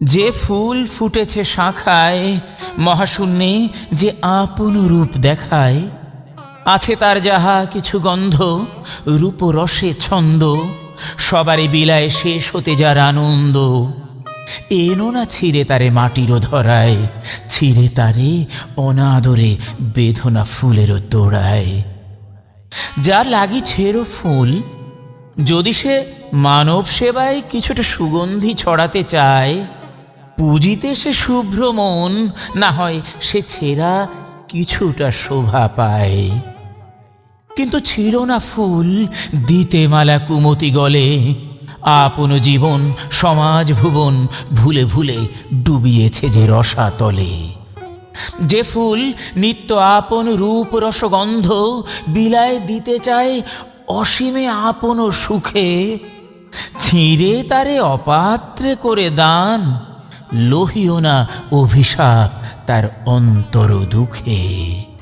যে ফুল ফুটেছে শাখায়, মহাশূন্যে যে আপন রূপ দেখায়, আছে তার যাহা কিছু গন্ধ রূপ রসে ছন্দ, সবারই বিলায় শেষ হতে যার আনন্দ। এনো না ছিঁড়ে তারে মাটিরও ধরায়, ছিঁড়ে তারে অনাদরে বেদনা ফুলেরও তোড়ায়। যার লাগিছেরও ফুল, যদি সে মানব সেবায় কিছুটা সুগন্ধি ছড়াতে চায় পুজিতে সে শুভ্র মন, না হয় সে ছেঁড়া কিছুটা শোভা পায়। কিন্তু ছিল না ফুল, দিতে মালা কুমতি গলে, আপন জীবন, সমাজ ভুবন, ভুলে ভুলে ডুবিয়েছে যে রসাতলে যে ফুল নিত্য আপন রূপ রসগন্ধ বিলায় দিতে চায় অসীমে আপন সুখে, ছিঁড়ে তারে অপাত্রে করে দান লোহিও না অভিশাপ তার অন্তর দুঃখে।